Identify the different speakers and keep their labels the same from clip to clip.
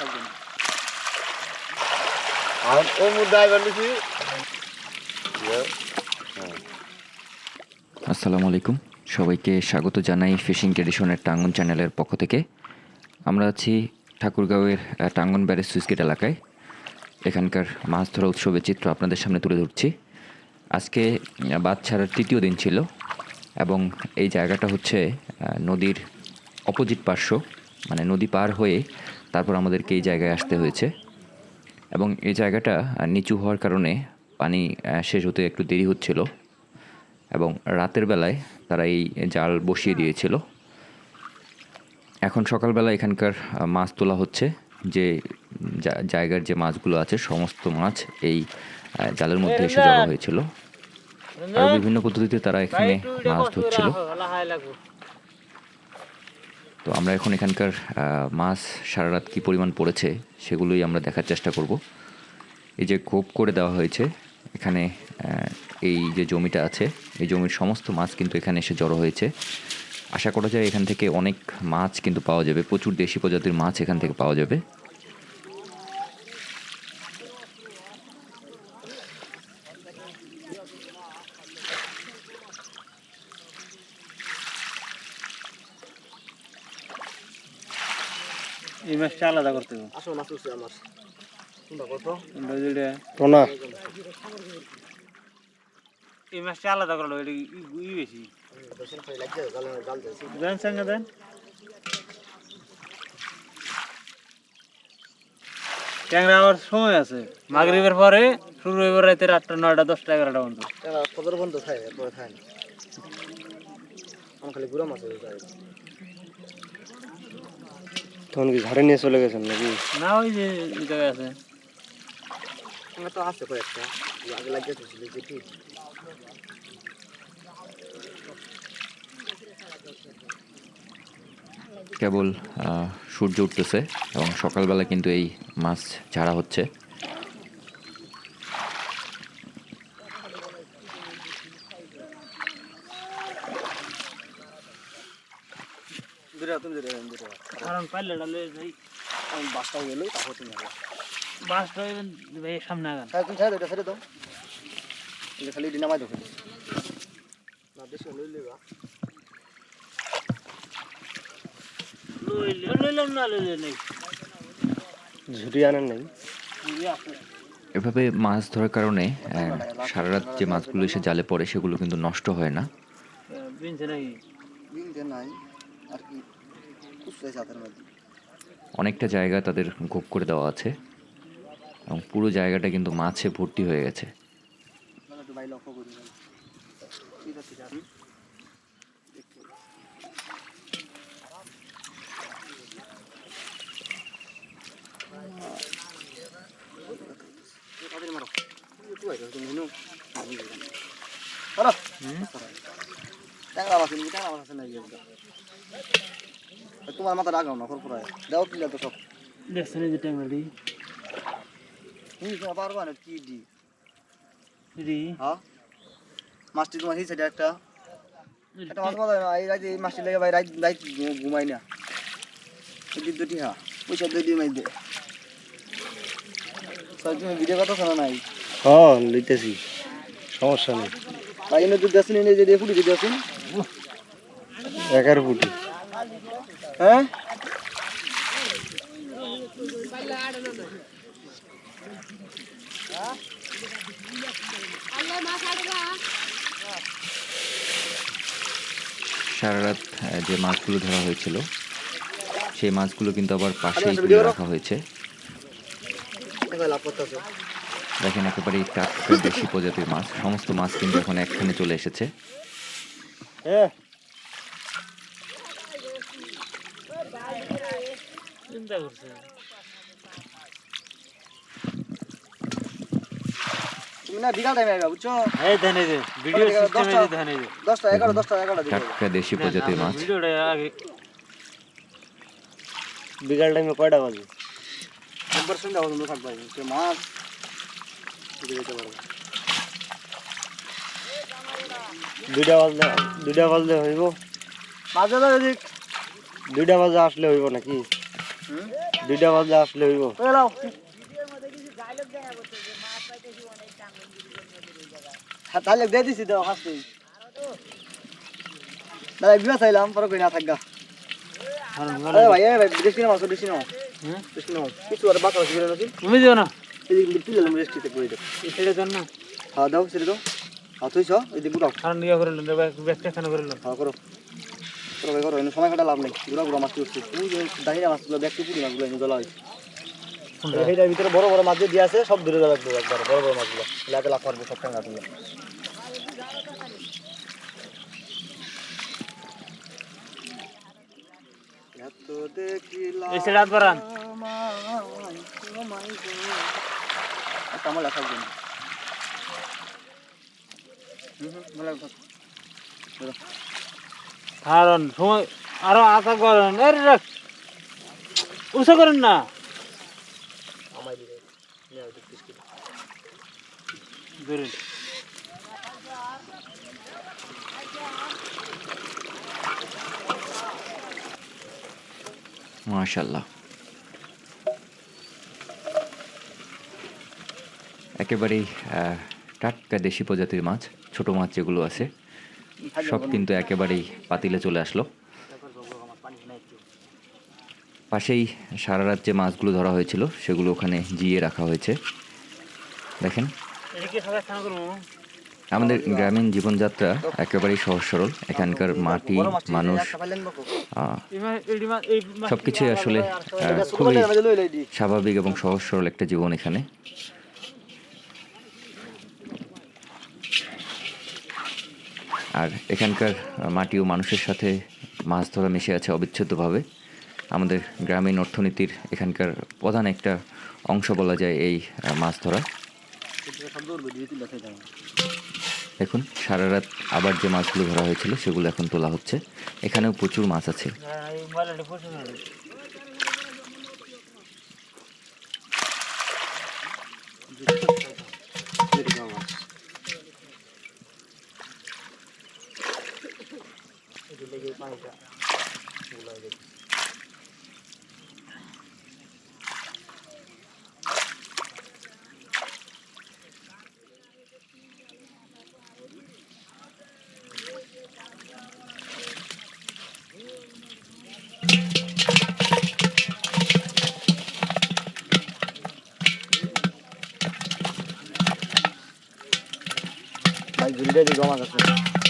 Speaker 1: থাকবে না
Speaker 2: আর
Speaker 3: আসসালামু আলাইকুম। সবাইকে স্বাগত জানাই ফিশিং ট্রেডিশনের টাঙ্গন চ্যানেলের পক্ষ থেকে। আমরা আছি ঠাকুরগাঁওয়ের টাঙ্গন ব্যারেজ সুইচগেট এলাকায়। এখানকার মাছ ধরা উৎসবের চিত্র আপনাদের সামনে তুলে ধরছি। আজকে বাদ ছাড়ার তৃতীয় দিন ছিল এবং এই জায়গাটা হচ্ছে নদীর অপোজিট পার্শ্ব মানে নদী পার হয়ে তারপর আমাদেরকে এই জায়গায় আসতে হয়েছে। এবং এই জায়গাটা নিচু হওয়ার কারণে পানি শেষ হতে একটু দেরি হচ্ছিল। এবং রাতের বেলায় তারা এই জাল বসিয়ে দিয়েছিল। এখন সকালবেলা এখানকার মাছ তোলা হচ্ছে। যে জায়গার যে মাছগুলো আছে সমস্ত মাছ এই জালের মধ্যে এসে জড়ো হয়েছিল। আর বিভিন্ন পদ্ধতিতে তারা এখানে মাছ ধরছিল। তো আমরা এখন এখানকার মাছ সারা রাত কী পরিমাণ পড়েছে সেগুলোই আমরা দেখার চেষ্টা করব। এই যে কোপ করে দেওয়া হয়েছে, এখানে এই যে জমিটা আছে, এই জমির সমস্ত মাছ কিন্তু এখানে এসে জড়ো হয়েছে। আশা করা যায় এখান থেকে অনেক মাছ কিন্তু পাওয়া যাবে, প্রচুর দেশি প্রজাতির মাছ এখান থেকে পাওয়া যাবে।
Speaker 1: এই মাছটা আলাদা করতে হবে।
Speaker 2: আসো মাছ উঠছে আমার। কোনটা কত
Speaker 1: কোনটা যেটা?
Speaker 2: টোনা
Speaker 1: এই মাছটা আলাদা করল এটা ই- ই বেশি। দেন সঙ্গে দেন। ট্যাংরা আবার সময় আছে। মাগরিবের পরে শুরু হইব রাতে আটটা নয়টা দশটা এগারোটা পর্যন্ত।
Speaker 2: কতর বন্ধ খায় এরপরে খায় না। আমার খালি গুড়া মাছ হয়ে যায় তখন কি ঝাড়ে নিয়ে চলে গেছেন নাকি?
Speaker 1: না ওই যে জায়গায় আছে।
Speaker 2: আমার তো আছে কয়েকটা। আগে লাগিয়ে তো ছিল যেটি
Speaker 3: কেবল সূর্য উঠতেছে এবং সকালবেলা কিন্তু এই মাছ ছাড়া হচ্ছে
Speaker 2: দূরে তুমি দূরে দূরে
Speaker 1: পাইলে ডালে ভাই।
Speaker 2: আমি বাসটা গেলো তারপর তুমি
Speaker 1: বাসটা ভাই সামনে আগান।
Speaker 2: হ্যাঁ তুমি ছেড়ে দাও ছেড়ে দাও। এটা খালি ডিনামাই দেখো। না বেশি
Speaker 1: লইলে লইলাম না লইলে নেই।
Speaker 2: ঝুড়ি আনেন নাই।
Speaker 1: এই আছে।
Speaker 3: এভাবে মাছ ধরার কারণে সারা রাত যে মাছগুলো এসে জালে পড়ে সেগুলো কিন্তু নষ্ট হয় না।
Speaker 2: নাই আর কি।
Speaker 3: অনেকটা জায়গা তাদের গোপ করে দেওয়া আছে এবং পুরো জায়গাটা কিন্তু মাছে ভর্তি হয়ে গেছে।
Speaker 2: আছে তোমার মাথা রাগাও না খরপুরা দাও কিলা তো সব।
Speaker 1: দেখছেন ট্যাংরাটি
Speaker 2: তুমি তোমার পারবা না কি দি
Speaker 1: রি
Speaker 2: হ্যাঁ? মাছটি তোমার হিসেবে একটা। একটা মাছ মাথা এই রাতে এই মাছটি লেগে ভাই রাত রাত ঘুমাই না। এই দুটি হ্যাঁ। পয়সা দিয়ে দিয়ে মাই দে। স্যার তুমি ভিডিও কথা শোনা নাই?
Speaker 4: হ্যাঁ লইতেছি। সমস্যা নেই।
Speaker 2: তাই জন্য যদি আসেন এই যে ফুটি যদি আসেন।
Speaker 4: ফুটি।
Speaker 2: হ্যাঁ?
Speaker 3: সারা রাত যে মাছগুলো ধরা হয়েছিল সেই মাছগুলো কিন্তু আবার পাশেই রাখা হয়েছে। দেখেন একেবারে টাটকা দেশি প্রজাতির মাছ। সমস্ত মাছ কিন্তু এখন একখানে চলে এসেছে।
Speaker 4: হ্যাঁ
Speaker 1: চিন্তা করছে
Speaker 2: তুমি না বিকাল টাইমে আইবা বুঝছো
Speaker 1: এই দেন এই যে ভিডিও
Speaker 2: দশটা-
Speaker 1: সিস্টেমে যে দেন এই যে
Speaker 2: দশটা এগারো দশটা এগারোটা দিকে
Speaker 3: টাটকা দেশি প্রজাতির মাছ
Speaker 1: ভিডিওটা আগে
Speaker 4: বিকাল টাইমে কয়টা বাজে
Speaker 2: একবার সন্ধ্যা পর্যন্ত থাকবা সে মাছ দিতে যেতে পারবে
Speaker 4: দুইটা বাজলে দুইটা বাজলে হইব।
Speaker 2: মাছ দাদা যদি
Speaker 4: দুইটা বাজে আসলে হইব নাকি? দুইটা বাজলে আসলে হইব।
Speaker 2: হ্যাঁ, তাহলে দিয়ে দিছি তো হাসতে দাদা বিমা চাইলাম পরে কই না থাকগা। আরে ভাই এই ভাই বেশি নাও বেশি নাও
Speaker 1: হ্যাঁ
Speaker 2: বেশি নাও কিছু আর বাঁকা আছে নাকি
Speaker 1: তুমি দিও না।
Speaker 2: এদিকে তুলে লাম রেস্টিতে করে দাও
Speaker 1: এই সাইডে যান না
Speaker 2: হ্যাঁ দাও সেটা দাও। তুই চ দাও
Speaker 1: কারণ ইয়ে করে ব্যাগটা এখানে করে
Speaker 2: হ্যাঁ করো। করো ভাই করো সময় কাটা লাভ নেই। গুড়া গুড়া মাছ উঠছে। তুই যে মাছগুলো ব্যাগটি পুরি মাছগুলো এনে হয়েছে এইটার ভিতরে বড় বড় মাছ দিয়ে আছে সব দেওয়া লাগবে একবার বড় বড় মাছগুলো। লাতে লাভ পারবে সব টাকা
Speaker 1: এই সাইডে হাত বাড়ান।
Speaker 2: আমার লেখা জন্য
Speaker 1: কারণ সময় আরও আশা করেন। আরে রাখ উৎসাহ করেন না। ধরুন।
Speaker 3: মাশাল্লাহ একেবারেই টাটকা দেশি প্রজাতির মাছ। ছোট মাছ যেগুলো আছে সব কিন্তু একেবারেই পাতিলে চলে আসলো। পাশেই সারা রাত যে মাছগুলো ধরা হয়েছিল সেগুলো ওখানে জিয়ে রাখা হয়েছে। দেখেন। আমাদের গ্রামীণ জীবনযাত্রা একেবারেই সহজ সরল। এখানকার মাটি মানুষ
Speaker 1: মাছটি
Speaker 3: সবকিছুই আসলে খুবই স্বাভাবিক এবং সহজ সরল একটা জীবন এখানে। আর এখানকার মাটি ও মানুষের সাথে মাছ ধরা মিশে আছে অবিচ্ছেদ্যভাবে। আমাদের গ্রামীণ অর্থনীতির এখানকার প্রধান একটা অংশ বলা যায় এই মাছ ধরা। দেখুন, সারা রাত আবার যে মাছগুলো ধরা হয়েছিল সেগুলো এখন তোলা হচ্ছে। এখানেও প্রচুর মাছ আছে।
Speaker 1: হ্যাঁ, এই মালাটা পছন্দ হলো।
Speaker 2: ভাই ঝুড়িটা দিয়ে জমা আছে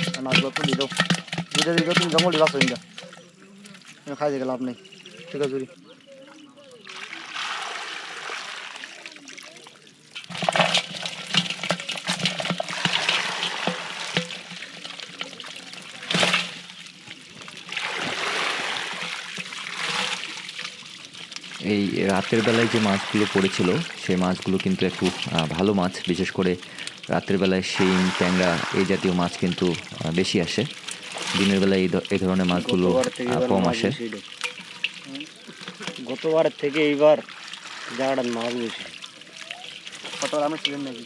Speaker 2: আর মাছগুলো তুলি দাও দিয়ে দাও, তুমি জঙ্গল দিয়ে বাঁচো খাই থেকে লাভ নেই। ঠিক আছে
Speaker 3: এই রাতের বেলায় যে মাছগুলো পড়েছিল সেই মাছগুলো কিন্তু একটু ভালো মাছ। বিশেষ করে রাতের বেলায় শিং ট্যাংরা এই জাতীয় মাছ কিন্তু বেশি আসে। দিনের বেলায় এই ধরনের মাছগুলো কম আসে।
Speaker 4: গতবারের থেকে এইবার জায়গাটার মাছ বেশি।
Speaker 2: কত আমি ছিলেন নাকি?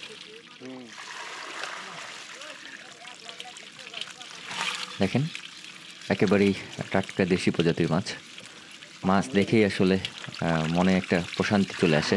Speaker 3: দেখেন একেবারেই টাটকা দেশি প্রজাতির মাছ। মাছ দেখেই আসলে আহ, মনে একটা প্রশান্তি চলে আসে।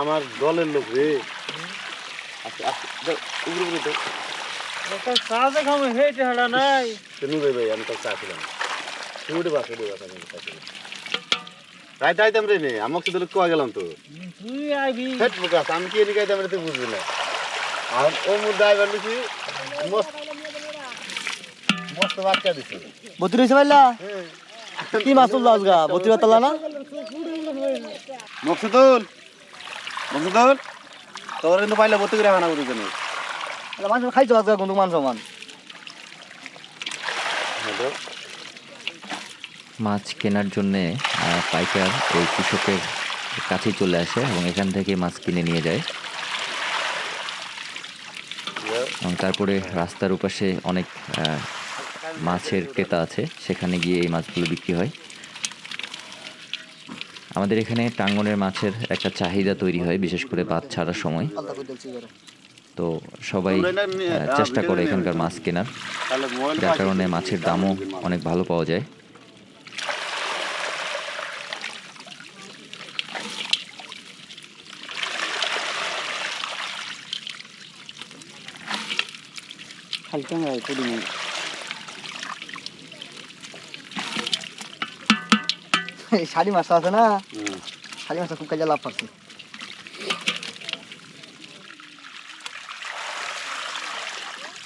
Speaker 1: আমার
Speaker 4: দলের লোক রে। আচ্ছা আচ্ছা উপরে উপরে তো
Speaker 1: একটা কাজে খামে হেঁটে হাঁটা নাই।
Speaker 4: তো নিবে ভাই আমি তো চা ছিলাম তুই উঠে বাস উঠে বাস আমি চা ছিলাম রাইতে আইতাম রে নে আমাকে তো কয়া গেলাম তো?
Speaker 1: তুই আইবি।
Speaker 4: হেট প্রকাশ আমি কি এদিকে আইতাম রে তুই বুঝবি না। আর ও মুর ড্রাইভার লিখি মস্ত মস্ত বাচ্চা দিছে।
Speaker 2: বত্রি হয়েছে পাইলা কি মাছ তুললো আজগা? বত্রি পাতলা না?
Speaker 4: মকসুদুল! মকসুদুল তোর কিন্তু পাইলে বলতে করে হানা করতে জানি
Speaker 2: মানুষ খাইছো আজগা কিন্তু মান। সমান
Speaker 3: মাছ কেনার জন্যে পাইকার ওই কৃষকের কাছে চলে আসে এবং এখান থেকে মাছ কিনে নিয়ে যায়। এবং তারপরে রাস্তার উপাশে অনেক মাছের ক্রেতা আছে সেখানে গিয়ে এই মাছগুলো বিক্রি হয়। আমাদের এখানে টাঙ্গনের মাছের একটা চাহিদা তৈরি হয়, বিশেষ করে বাদ ছাড়ার সময়। তো সবাই চেষ্টা করে এখানকার মাছ কেনার। যার কারণে মাছের দামও অনেক ভালো পাওয়া যায়।
Speaker 2: হালকা এই শাড়ি মাছটা আছে না। শাড়ি মাছটা খুব কাজে লাভ পাচ্ছি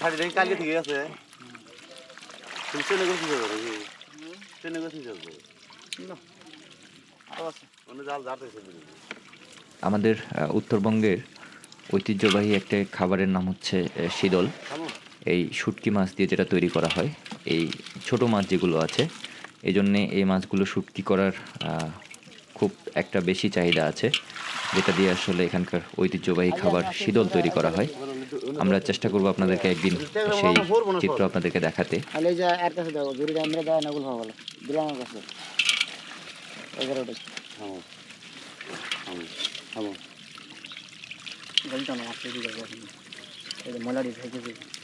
Speaker 4: শাড়ি দেখি কালকে ঠিক আছে। তুমি ট্রেনে যাব নাকি? ট্রেনে যাব
Speaker 3: আমাদের উত্তরবঙ্গের ঐতিহ্যবাহী একটা খাবারের নাম হচ্ছে শীদল এই শুটকি মাছ দিয়ে যেটা তৈরি করা হয় এই ছোট মাছ যেগুলো আছে এই জন্যে এই মাছগুলো শুটকি করার খুব একটা বেশি চাহিদা আছে যেটা দিয়ে আসলে এখানকার ঐতিহ্যবাহী খাবার শীদল তৈরি করা হয়। আমরা চেষ্টা করব আপনাদেরকে একদিন সেই চিত্র আপনাদেরকে দেখাতে।
Speaker 2: এগারোটা
Speaker 4: থামো থামো থামো
Speaker 2: গলিটা না মাছ তৈরি করব এখন এই যে মলারি থেকে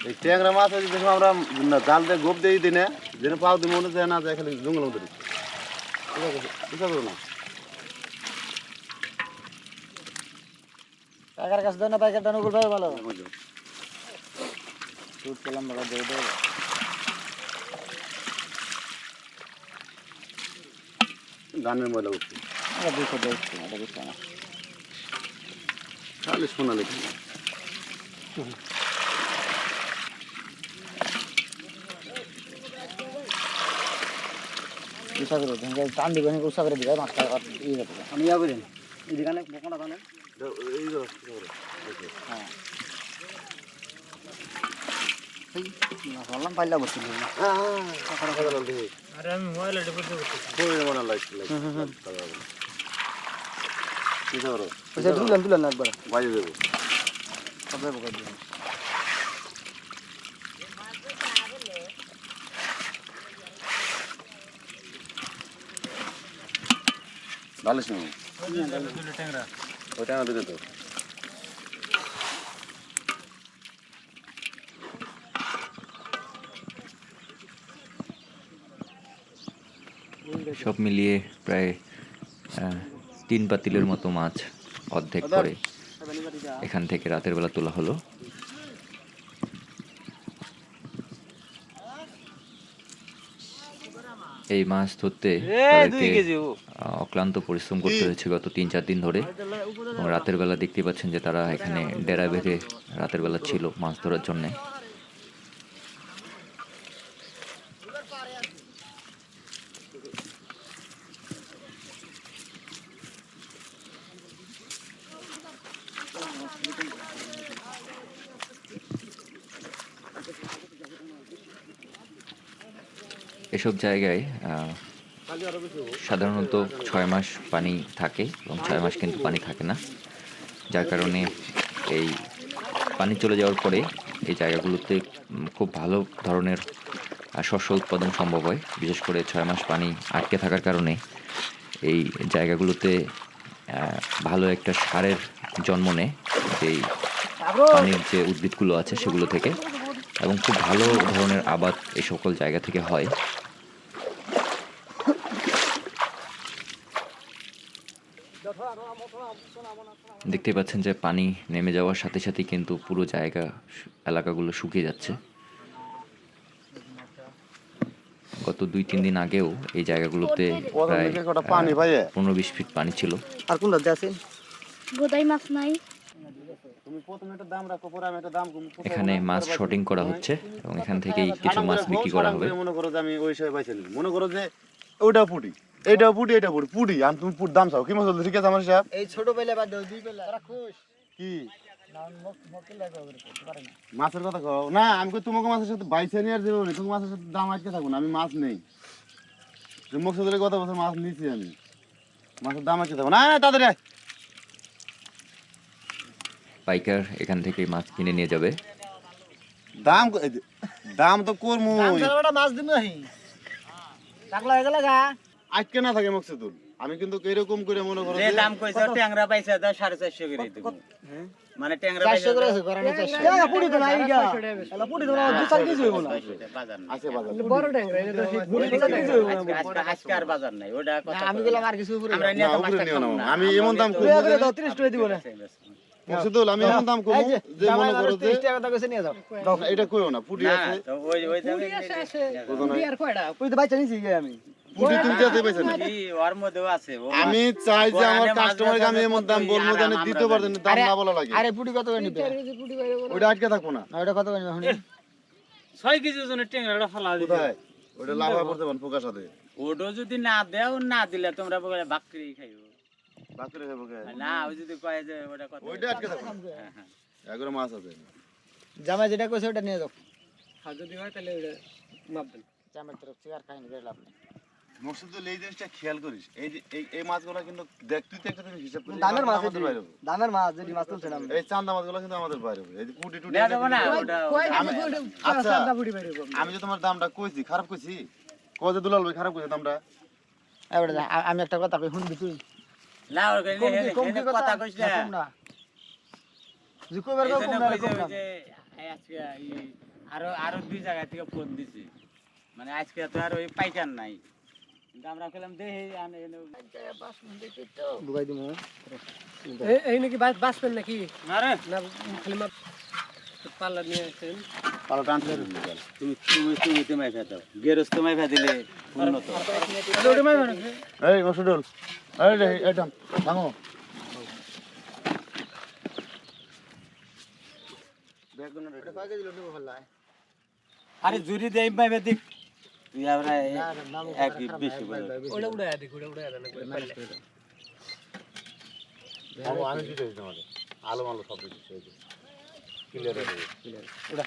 Speaker 4: এই ট্যাংরা মাছ হয়েছে দেখো আমরা না জাল দিয়ে গোপ দিয়ে দিই না যেন পাও দিয়ে মনে যায় না যায় খালি জঙ্গল মধ্যে বুঝতে পারো না
Speaker 2: টাকার কাছে দেয় না প্যাকেট দেন ওগুলো ভালো শুট করলাম বাবা দিয়ে দেবো
Speaker 4: গানের ময়লা উঠছে
Speaker 2: এটা দুশো দেখছি এটা বুঝতে না
Speaker 4: তাহলে শোনা
Speaker 2: করে দেন টান দিবেন উষা করে দিবে মাছটা ইয়ে করতে আমি ইয়া করেন এই দোকানে বোকাটা
Speaker 4: দেখো।
Speaker 2: হ্যাঁ বললাম পাইলা বসে দিবেন।
Speaker 1: আরে আমি মোবাইল এটা করতে করতে
Speaker 4: বই মনে লাগছে, লাগছে। কথা বলো। কি ধরো?
Speaker 2: ওই তুলেন তুলেন না একবার
Speaker 4: বাইরে দেবো।
Speaker 2: সবাই বোকা দিবেন
Speaker 4: বালিশ
Speaker 1: ট্যাংরা
Speaker 4: দিতে তো।
Speaker 3: সব মিলিয়ে প্রায় তিন পাতিলের মতো মাছ অর্ধেক করে এখান থেকে রাতের বেলা তোলা হলো। এই মাছ ধরতে তাদেরকে, অক্লান্ত পরিশ্রম করতে হয়েছে গত তিন চার দিন ধরে। রাতের বেলা দেখতে পাচ্ছেন যে তারা এখানে ডেরা বেঁধে রাতের বেলা ছিল মাছ ধরার জন্যে। এসব জায়গায় সাধারণত ছয় মাস পানি থাকে এবং ছয় মাস কিন্তু পানি থাকে না। যার কারণে এই পানি চলে যাওয়ার পরে এই জায়গাগুলোতে খুব ভালো ধরনের শস্য উৎপাদন সম্ভব হয়। বিশেষ করে ছয় মাস পানি আটকে থাকার কারণে এই জায়গাগুলোতে ভালো একটা সারের জন্ম নেয় যেই পানির যে উদ্ভিদগুলো আছে সেগুলো থেকে। এবং খুব ভালো ধরনের আবাদ এই সকল জায়গা থেকে হয়। দেখতে পাচ্ছেন যে পানি নেমে যাওয়ার সাথে সাথে কিন্তু পুরো জায়গা এলাকাগুলো শুকিয়ে যাচ্ছে। গত দুই তিন দিন আগেও এই জায়গাগুলোতে পনেরো বিশ ফিট পানি ছিল।
Speaker 2: আর কোন
Speaker 5: মাছ নাই।
Speaker 3: এখানে মাছ শটিং করা হচ্ছে এবং এখান থেকেই কিছু মাছ বিক্রি করা হবে।
Speaker 4: মনে করো যে আমি ওই সময় পাইছিলাম। মনে করো যে ওইটা ফুটি। এইটাও পুটি এটা পুটি পুটি আমি তুমি পুট দাম চাও। কি মাছ ঠিক আছে আমার হিসাব
Speaker 2: এই ছোট বেলে বাদ দাও দুই বেলা। তারা খুশ।
Speaker 4: কি? মাছের কথা কও। না আমি কই তোমাকে মাছের সাথে বাইসে নিয়ে আর দেবো না। তোমাকে মাছের সাথে দাম আটকে থাকব না আমি মাছ নেই। যে মুখ সাথে কত বছর মাছ নিছি আমি। মাছের দাম আটকে থাকব না না, তাড়াতাড়ি
Speaker 3: পাইকার এখান থেকে মাছ কিনে নিয়ে যাবে।
Speaker 4: দাম দাম তো করমু
Speaker 2: দাম ছাড়া মাছ দিন টাকলা হয়ে গেল গা।
Speaker 4: আটকে না থাকে মুখ সাথে আমি কিন্তু এরকম করে মনে করো
Speaker 6: যে দাম কইছে ট্যাংরা পাইছে দাও সাড়ে চারশো করে দিব মানে ট্যাংরা পাইছে
Speaker 2: চারশো করে আছে চারশো এ পুরি তো নাই গা এলা পুরি তো না দু চার কেজি হইব না
Speaker 6: বাজার নাই
Speaker 4: আছে বাজার
Speaker 2: বড় ট্যাংরা এটা তো পুরি দু কেজি হইব না
Speaker 6: আজকে- আজকে- আজকে আর বাজার নাই ওটা কথা
Speaker 2: আমি গেলাম আর কিছু উপরে
Speaker 6: আমরা
Speaker 4: না,
Speaker 6: নিয়ে তো
Speaker 4: না,
Speaker 6: না।
Speaker 4: আমি এমন দাম
Speaker 2: করে 30 টাকা দিব না
Speaker 4: মুর্শিদুল আমি এমন দাম কমু
Speaker 2: যে
Speaker 4: মনে করো যে
Speaker 2: 30 টাকা দাও নিয়ে যাও দাও
Speaker 4: এটা কইও না
Speaker 6: না,
Speaker 4: আছে
Speaker 6: ওই ওই দামে
Speaker 4: বুঝো নাই?
Speaker 2: পুরি তো বাইচা নিছি আমি
Speaker 4: পুটি তুমি যাতে পাইছে না।
Speaker 6: ওর মধ্যেও আছে
Speaker 4: আমি চাই যে আমার কাস্টমারকে আমি এমন দাম বলব জানি দিতে পারতেন
Speaker 6: জানি।
Speaker 4: দাম না বলা লাগে।
Speaker 2: আরে পুরি কত করে নিবে?
Speaker 4: ওইটা আটকে থাকব না।
Speaker 2: ওটা কত করে নিবে? এখন
Speaker 1: ছয় কেজি ওজনের ট্যাংরাটা ফালা দিবে।
Speaker 4: কোথায়? ওইটা লাভ পারেন পোকার সাথে।
Speaker 6: ওটা যদি না দেও না দিলে তোমরা বলে বাকরি খাইও
Speaker 4: বাকিরে খাব
Speaker 6: না ও যদি কয় যে ওটা কত
Speaker 4: ওইটা আটকে থাকব।
Speaker 6: হ্যাঁ, হ্যাঁ।
Speaker 4: মাছ আছে।
Speaker 2: জামাই যেটা কইছে ওটা নিয়ে যাও।
Speaker 1: যদি হয় তাহলে ওটা মাপবেন
Speaker 2: জামাই তরফ থেকে আর কাহিনী করে লাভ নেই।
Speaker 4: মকসুদুল এই জিনিসটা খেয়াল করিস। এই যে এই এই মাছগুলো কিন্তু দেখ তুই তো একটা জিনিস হিসাব করিস
Speaker 2: দামের মাছ
Speaker 4: আমাদের বাইরে।
Speaker 2: দামের মাছ যদি মাছ তুলছেন আমি
Speaker 4: এই চান্দা মাছগুলো কিন্তু আমাদের বাইরে এই যে পুটি টুটি
Speaker 6: না ওটা
Speaker 4: আচ্ছা আমি যে তোমার দামটা কইছি খারাপ কইছি? যে দুলাল ভাই খারাপ কইছে দামটা?
Speaker 2: এবারে আমি একটা কথা কই শুনবি তুই?
Speaker 6: না ওর কইলে কথা? কইছ
Speaker 2: না।
Speaker 6: না।
Speaker 2: কম না
Speaker 6: আজকে আরও আরও দুই জায়গা থেকে ফোন দিছি। মানে আজকে তো আর ওই পাইকার নাই।
Speaker 1: এই নাকি বাঁচবেন নাকি? পাল্লা নিয়ে আসেন।
Speaker 4: পালা টানতে
Speaker 6: তুমি তুমি তুমি তুমি ফেলে দাও। গেরস তুমি ফেলে দিলে উন্নত।
Speaker 4: এই মকসুদুল এই রে দাম ভাঙো।
Speaker 6: আরে জুরি দেই মাইবে দিক। তুই আমরা এক বেশি বলে
Speaker 1: ওটা উড়ে আদি ঘুরে উড়ে আদি পাল্লা
Speaker 4: ভাঙো আমি দিতে দিতে আমাদের আলো মালো সব দিতে এই যে ক্লিয়ার হয়ে যাবে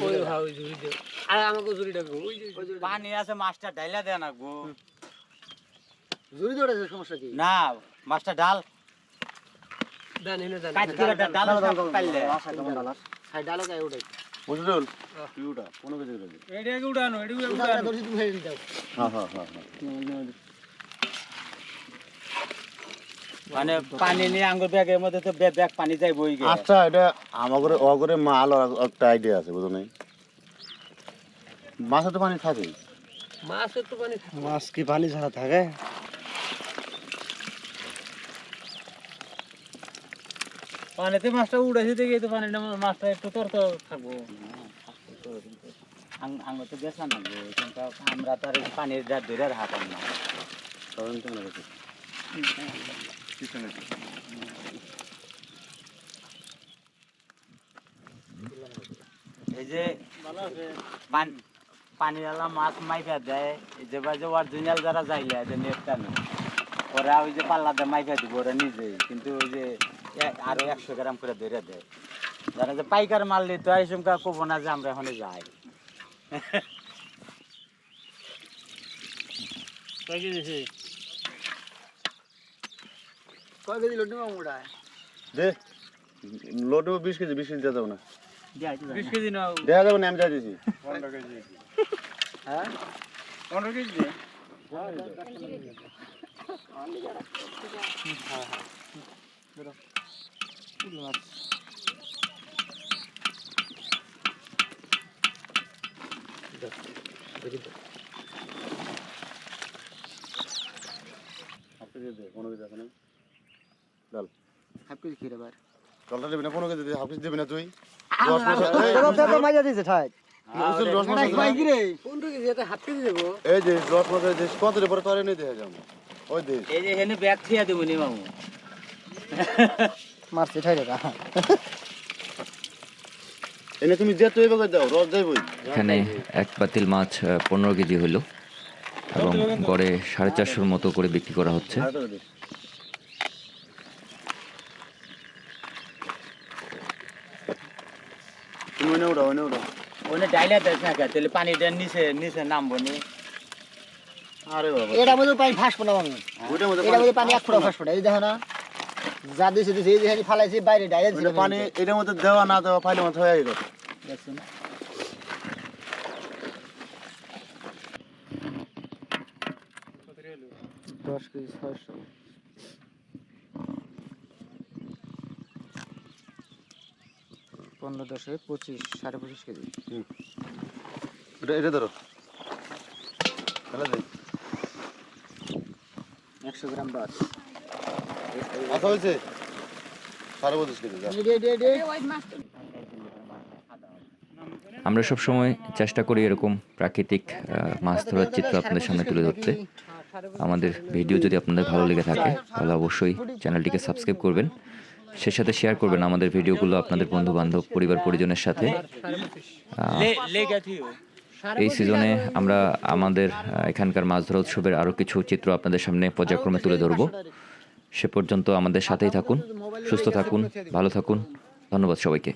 Speaker 1: ওই হ্যাঁ ওই জুড়ি দে আর আমাকে জুড়িটা ওই যে
Speaker 6: পানি আছে মাছটা ডাইলা দেয় না গো
Speaker 2: জুরি দৌড়ে সমস্যা কি
Speaker 6: না মাছটা ডাল
Speaker 1: দান এনে দান
Speaker 6: কাজ করে ডাল সব পাইলে
Speaker 2: হাই ডালো গায় ওটাই
Speaker 4: মকসুদুল তুই উঠা কোনো কিছু করে
Speaker 1: এটা কি উড়ানো এটা কি
Speaker 2: উঠাটা ধরছি তুমি হেরে দাও
Speaker 4: হ্যাঁ হ্যাঁ হ্যাঁ হ্যাঁ।
Speaker 6: মানে পানি নিয়ে আঙ্গুর ব্যাগের মধ্যে তো ব্যাগ ব্যাগ পানি যায় বই গে
Speaker 4: আচ্ছা এটা আমাদের অগরে মাল একটা আইডিয়া আছে বুঝো নাই? মাছে তো পানি থাকে
Speaker 1: মাছের তো পানি
Speaker 2: মাছ কি পানি ছাড়া থাকে?
Speaker 1: পানিতে মাছটা উড়াইছে দেখে তো পানিটা মাছটা একটু তর তর থাকব
Speaker 6: আঙ্গুর তো না কিন্তু আমরা তো আর পানির যা ধরে হাতাম না। তখন তো এই যে পান- পানিওয়ালা মাছ মাইফা দেয় যে বা যে অরিজিনাল যারা যাইলে যে নেটটা নেই ওরা ওই যে পাল্লাতে মাইফা দিব ওরা নিজেই। কিন্তু ওই যে আরও একশো গ্রাম করে ধরে দেয় যারা যে পাইকার মাল নিত এই সময় কব না যে আমরা এখানে যাই।
Speaker 1: কয় কেজি
Speaker 2: কয় কেজি লুটবো মোড়ায়
Speaker 4: দে। লোড বিশ কেজি বিশ কেজি যাবে না।
Speaker 1: বিশ কেজি নাও
Speaker 4: দেওয়া যাবে না আমি যাই দিয়েছি।
Speaker 1: পনেরো কেজি। দে
Speaker 4: কোনো কিছু আছে না ডাল
Speaker 2: হাফ কেজি খেয়ে বার
Speaker 4: জলটা দেবি না কোনো? এই মাছ এই যে কত পরে তরে নিয়ে দেখা দেশ
Speaker 6: হেনে ব্যাগ থিয়া দেবো নি
Speaker 2: মারছে
Speaker 4: এনে তুমি যে তুই বাগে দাও রস যাইবই
Speaker 3: এখানে এক পাতিল মাছ পনেরো কেজি হলো এবং গড়ে সাড়ে চারশোর মতো করে বিক্রি করা হচ্ছে।
Speaker 4: তুমি ওনে উঠাও ওনে উঠাও
Speaker 6: ওনে ডাইলে দেখ না তাহলে পানিটা নিচে নিচে নামবো নি।
Speaker 4: আরে বাবা।
Speaker 2: এটা মধ্যে পানি ফাঁসবো না আমি।
Speaker 4: মধ্যে
Speaker 2: এটা মধ্যে পানি এক ফুটা ফাঁসবো এই দেখো না। যা দিছে দিছে এই যে হানি ফালাইছি বাইরে ডাইরেক্ট
Speaker 4: ওইটা পানি এটার মধ্যে দেওয়া না দেওয়া ফাইলে মাছ হয়ে গেল।
Speaker 2: দেখছেন দশ কেজি ছয়শো। পনেরো দশে পঁচিশ সাড়ে পঁচিশ কেজি।
Speaker 4: এটা এটা ধরো।
Speaker 2: একশো গ্রাম বাস
Speaker 4: আচ্ছা হয়েছে। সাড়ে পঁচিশ কেজি
Speaker 3: আমরা সব সময় চেষ্টা করি এরকম প্রাকৃতিক মাছ ধরার চিত্র আপনাদের সামনে তুলে ধরতে। আমাদের ভিডিও যদি আপনাদের ভালো লেগে থাকে তাহলে অবশ্যই চ্যানেলটিকে সাবস্ক্রাইব করবেন। সে সাথে শেয়ার করবেন আমাদের ভিডিওগুলো আপনাদের বন্ধু বান্ধব পরিবার পরিজনের সাথে। এই সিজনে আমরা আমাদের এখানকার মাছ ধরা উৎসবের আরও কিছু চিত্র আপনাদের সামনে পর্যায়ক্রমে তুলে ধরব। সে পর্যন্ত আমাদের সাথেই থাকুন সুস্থ থাকুন ভালো থাকুন। ধন্যবাদ সবাইকে।